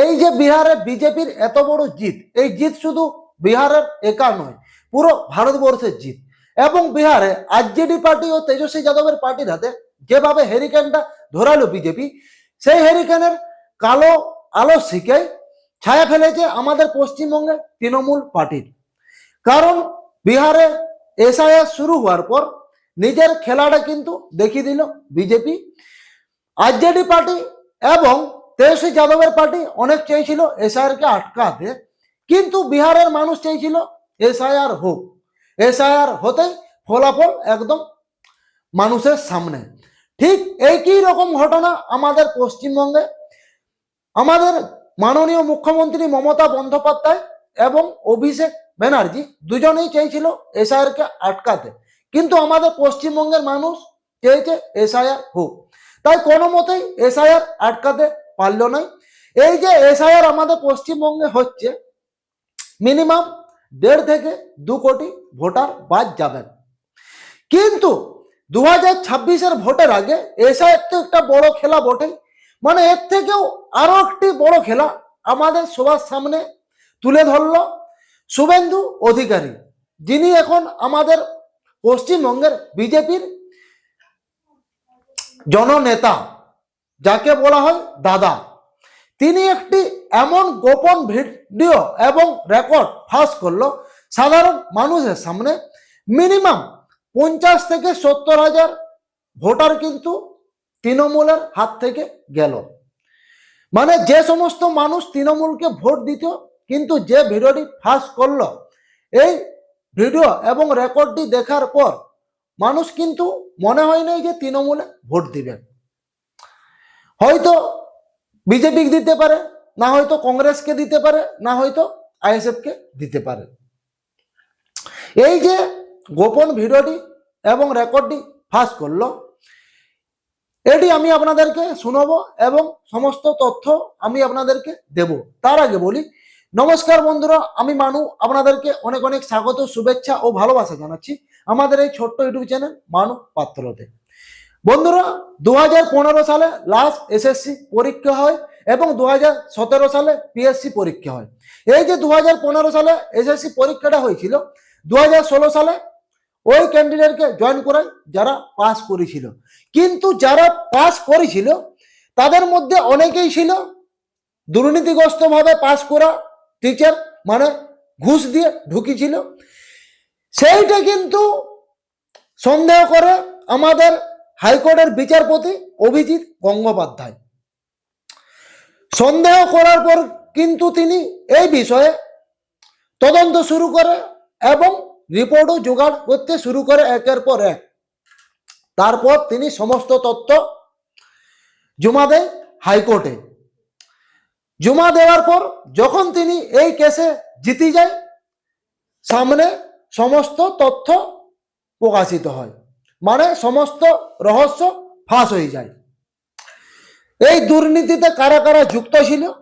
এই যে বিহারে বিজেপির এত বড় জিত, এই জিত শুধু বিহারের একা নয়, পুরো ভারতবর্ষের জিত। এবং বিহারে আরজেডি পার্টি ও তেজস্বী যাদবের পার্টির হাতে যেভাবে হেরিকেনটা ধরালো বিজেপি, সেই হেরিকেনের কালো আলো শিখে ছায়া ফেলেছে আমাদের পশ্চিমবঙ্গের তৃণমূল পার্টির। কারণ বিহারে এসআইআর শুরু হওয়ার পর নিজের খেলাটা কিন্তু দেখিয়ে দিল বিজেপি। আরজেডি পার্টি এবং তেজস্বী যাদবের পার্টি অনেক চেয়েছিল এসআইআর কে আটকাতে, কিন্তু বিহারের মানুষ চেয়েছিল এসআইআর হোক। এসআইআর হতেই ফলাফল একদম মানুষের সামনে। ঠিক একই রকম ঘটনা আমাদের পশ্চিমবঙ্গে, আমাদের মাননীয় মুখ্যমন্ত্রী মমতা বন্দ্যোপাধ্যায় এবং অভিষেক ব্যানার্জি দুজনেই চেয়েছিল এসআইআর কে আটকাতে। কিন্তু আমাদের পশ্চিমবঙ্গের মানুষ চেয়েছে এসআইআর হোক। তাই কোনো মতেই এসআইআর আটকাতে পারল না। এই যে এসআইআর আমাদের পশ্চিমবঙ্গে হচ্ছে মিনিমাম দেড় থেকে দু কোটি ভোটার বাদ যাবেন। কিন্তু দু হাজার ছাব্বিশের ভোটের আগে এসআইআর তো একটা বড় খেলা বটে মানে এর থেকেও আরও একটি বড় খেলা আমাদের সবার সামনে তুলে ধরলো শুভেন্দু অধিকারী। যিনি এখন আমাদের পশ্চিমবঙ্গের বিজেপির জননেতা। যাকে বলা হয় দাদা। তিনি একটি এমন গোপন ভিডিও এবং রেকর্ড ফাঁস করল সাধারণ মানুষের সামনে। মিনিমাম পঞ্চাশ থেকে সত্তর হাজার ভোটার কিন্তু তৃণমূলের হাত থেকে গেল। মানে যে সমস্ত মানুষ তৃণমূলকে ভোট দিত, কিন্তু যে ভিডিওটি ফাঁস করল, এই ভিডিও এবং রেকর্ডটি দেখার পর মানুষ কিন্তু মনে হয় নাই যে তৃণমূলে ভোট দিবেন। হয়তো বিজেপিকে দিতে পারে, না হয়তো কংগ্রেসকে দিতে পারে, না হয়তো আইএসএফকে দিতে পারে। এই যে গোপন ভিডিওটি এবং রেকর্ডটি ফাঁস করল, এটি আমি আপনাদেরকে শুনাবো এবং সমস্ত তথ্য আমি আপনাদেরকে দেব। তার আগে বলি, নমস্কার বন্ধুরা, আমি মানু, আপনাদেরকে অনেক অনেক স্বাগত, শুভেচ্ছা ও ভালোবাসা জানাচ্ছি আমাদের এই ছোট্ট ইউটিউব চ্যানেল মানু পাত্রতে। বন্ধুরা দু হাজার পনেরো সালে লাস্ট এসএসসি পরীক্ষা হয় এবং দু হাজার সতেরো সালে পিএসসি পরীক্ষা হয়। এই যে দু হাজার পনেরো সালে এসএসসি পরীক্ষাটা হয়েছিল দু হাজার ষোলো সালে ওই ক্যান্ডিডেটকে জয়েন করায় যারা পাস করেছিল। কিন্তু যারা পাস করেছিল, তাদের মধ্যে অনেকেই ছিল দুর্নীতিগ্রস্তভাবে পাস করা টিচার মানে ঘুষ দিয়ে ঢুকিছিল। সেইটা কিন্তু সন্দেহ করে আমাদের হাইকোর্টের বিচারপতি অভিজিৎ গঙ্গোপাধ্যায়। সন্দেহ করার পর কিন্তু তিনি এই বিষয়ে তদন্ত শুরু করে এবং রিপোর্টও জোগাড় করতে শুরু করে একের পর এক। তারপর তিনি সমস্ত তথ্য জমা দেয় হাইকোর্টে। জমা দেওয়ার পর যখন তিনি এই কেসে জিতে যায়, সামনে সমস্ত তথ্য প্রকাশিত হয়। মানে সমস্ত রহস্য ফাঁস হয়ে যায়। এই দুর্নীতিতে কারা কারা যুক্ত ছিল?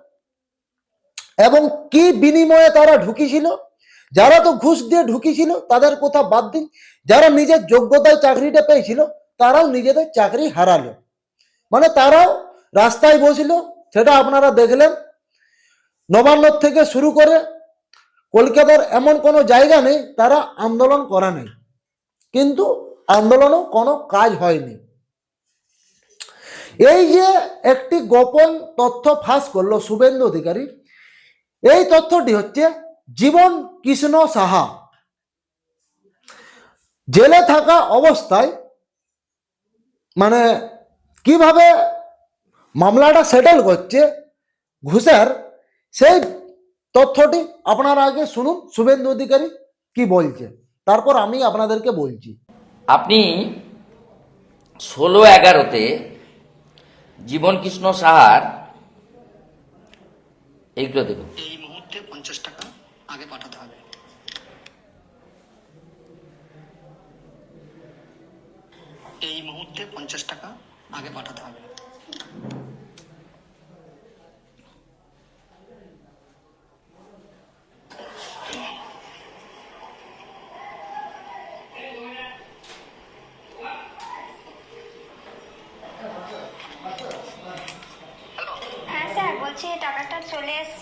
এবং কি বিনিময়ে তারা ঢুকিছিল? যারা তো ঘুষ দিয়ে ঢুকিছিল, তাদের কথা বাদ দিন। যারা নিজের যোগ্যতায় চাকরিটা পেয়েছিল, তারাও নিজেদের চাকরি হারালো। মানে তারাও রাস্তায় বসিল, সেটা আপনারা দেখলেন। নবান্ন থেকে শুরু করে কলকাতার এমন কোনো জায়গা নেই, তারা আন্দোলন করা নেই। কিন্তু আন্দোলনও কোনো কাজ হয়নি। এই যে একটি গোপন তথ্য ফাঁস করল শুভেন্দু অধিকারী, এই তথ্যটি হচ্ছে জীবন কৃষ্ণ সাহা। জেলে থাকা অবস্থায় মানে কীভাবে মামলাটা সেটেল করছে ঘুষের, সেই তথ্যটি আপনারা আগে শুনুন, শুভেন্দু অধিকারী কি বলছে। তারপর আমি আপনাদেরকে বলছি। আপনি ষোলো এগারোতে জীবন কৃষ্ণ সাহার এইগুলো দেখুন। এই মুহূর্তে পঞ্চাশ টাকা আগে পাঠাতে হবে। এই মুহূর্তে পঞ্চাশ টাকা আগে পাঠাতে হবে হ্যাঁ স্যার বলছি টাকা টাকাটা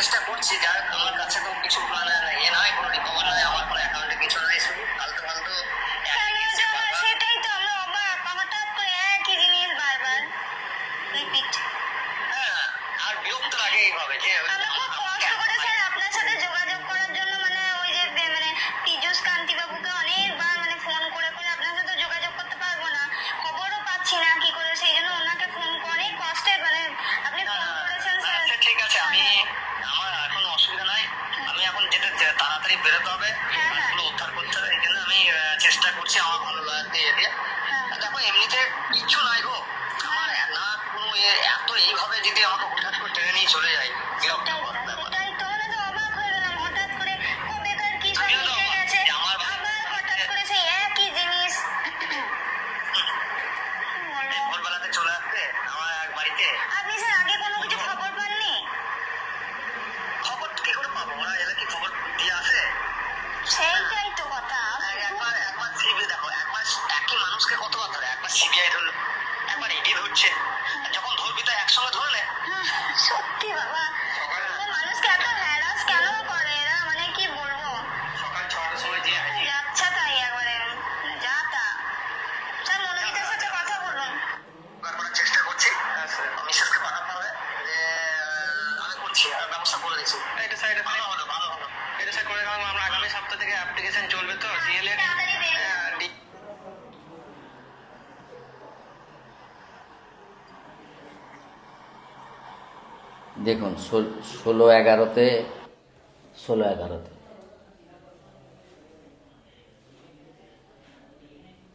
চেষ্টা করছি যার আমার কাছে তো কিছু মানে এ নয় কোনো রিকভার নয় আমার কোনো অ্যাকাউন্টে কিছু নাই। শুধু ফালতু ফালতু সেটাই তো আমরা অবাক হঠাৎ করে একই জিনিস বারবার। রিপিট হ্যাঁ আর বিরক্ত লাগে এইভাবে যে ধরছে যখন ধরবি তো একসঙ্গে ধরলে সত্যি বাবা। মানে মানুষকে এত হ্যারাস কেন করে? এরা মানে কি বলব? সকাল ছটার সময় যে হাজির যাচ্ছে তাই একবারে। যা তা। স্যার মনোজিতের সাথে কথা বলুন। করার চেষ্টা করছি। মিসেসকে পাঠাতে হবে। যে আমি করছি আর ব্যবস্থা করে দিচ্ছি এটা স্যার এটা ভালো হলো ভালো হলো। এটা স্যার করে গেলাম আমরা আগামী সপ্তাহ থেকে অ্যাপ্লিকেশন চলবে তো ডিএলএড দেখুন, ষোলো এগারোতে ষোলো এগারোতে।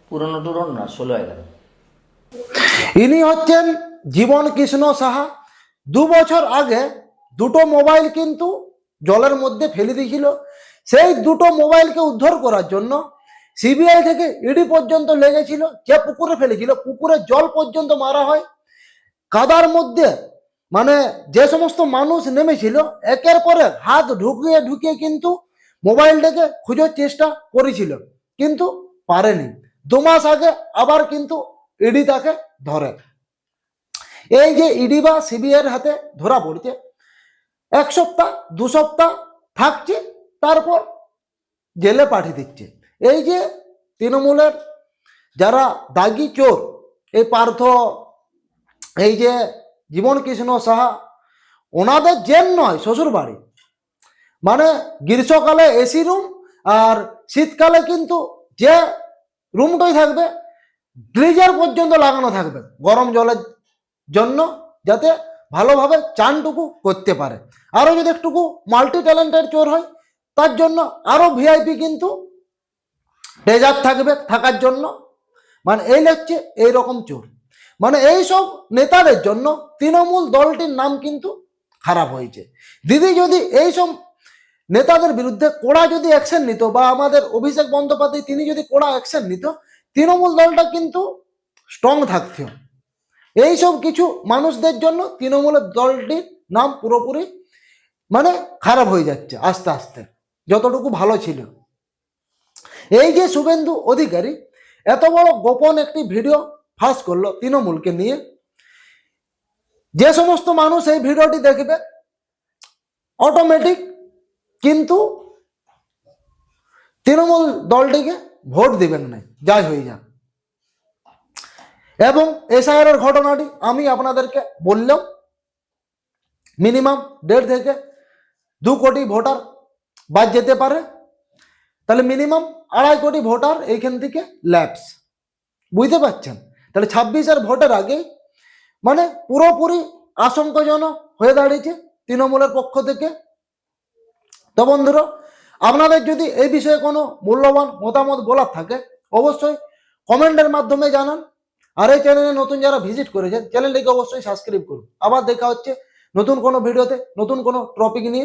পুরনো টুরন না, ষোলো এগারো। ইনি হচ্ছেন জীবন কৃষ্ণ সাহা। দু বছর আগে দুটো মোবাইল কিন্তু জলের মধ্যে ফেলে দিয়েছিল। সেই দুটো মোবাইলকে উদ্ধার করার জন্য সিবিআই থেকে ইডি পর্যন্ত লেগেছিল, যে পুকুরে ফেলেছিল। পুকুরে জল পর্যন্ত মারা হয়। কাদার মধ্যে মানে যে সমস্ত মানুষ নেমেছিল, একের পর এক হাত ঢুকিয়ে ঢুকিয়ে কিন্তু মোবাইলটাকে খোঁজার চেষ্টা করেছিল, কিন্তু পারেনি। দু মাস আগে আবার কিন্তু ইডি তাকে ধরে। এই যে ইডি বা সিবিআইয়ের হাতে ধরা পড়ছে, এক সপ্তাহ, দু সপ্তাহ থাকছে, তারপর জেলে পাঠিয়ে দিচ্ছে। এই যে তৃণমূলের যারা দাগি চোর, এই পার্থ, এই যে জীবন কৃষ্ণ সাহা। ওনাদের জেল নয়, শ্বশুর বাড়ি। মানে গ্রীষ্মকালে এসি রুম আর শীতকালে কিন্তু যে রুমটাই থাকবে গ্রিজার পর্যন্ত লাগানো থাকবে গরম জলের জন্য যাতে ভালোভাবে চানটুকু করতে পারে। আরও যদি একটুকু মাল্টি ট্যালেন্টেড চোর হয়, তার জন্য আরও ভিআইপি কিন্তু ডেজার্ট থাকবে থাকার জন্য। মানে এই হচ্ছে এইরকম চোর। মানে এই সব নেতাদের জন্য তৃণমূল দলটির নাম কিন্তু খারাপ হয়েছে। দিদি যদি এই সব নেতাদের বিরুদ্ধে কড়া যদি অ্যাকশন নিত বা আমাদের অভিষেক বন্দ্যোপাধ্যায় তিনি যদি কড়া অ্যাকশন নিত, তৃণমূল দলটা কিন্তু স্ট্রং থাকত। এইসব কিছু মানুষদের জন্য তৃণমূলের দলটির নাম পুরোপুরি মানে খারাপ হয়ে যাচ্ছে আস্তে আস্তে, যতটুকু ভালো ছিল। এই যে শুভেন্দু অধিকারী, এত বড় গোপন একটি ভিডিও ফাঁস করল তৃণমূলকে নিয়ে। যে সমস্ত মানুষ এই ভিডিওটি দেখবে অটোমেটিক কিন্তু তৃণমূল দলটিকে ভোট দিবেন না। যাই হয়ে যাক। এবং এসআইআর ঘটনাটি আমি আপনাদেরকে বললাম মিনিমাম দেড় থেকে দু কোটি ভোটার বাদ যেতে পারে। তাহলে মিনিমাম আড়াই কোটি ভোটার এইখান থেকে ল্যাপস বুঝতে পারছেন? তাহলে ছাব্বিশের ভোটের আগেই মানে পুরোপুরি আশঙ্কাজনক হয়ে দাঁড়িয়েছে তৃণমূলের পক্ষ থেকে। তো বন্ধুরা, আপনাদের যদি এই বিষয়ে কোনো মূল্যবান মতামত বলার থাকে, অবশ্যই কমেন্টের মাধ্যমে জানান। আর এই চ্যানেলে নতুন যারা ভিজিট করেছেন, চ্যানেলটিকে অবশ্যই সাবস্ক্রাইব করুন। আবার দেখা হচ্ছে নতুন কোনো ভিডিওতে, নতুন কোনো টপিক নিয়ে।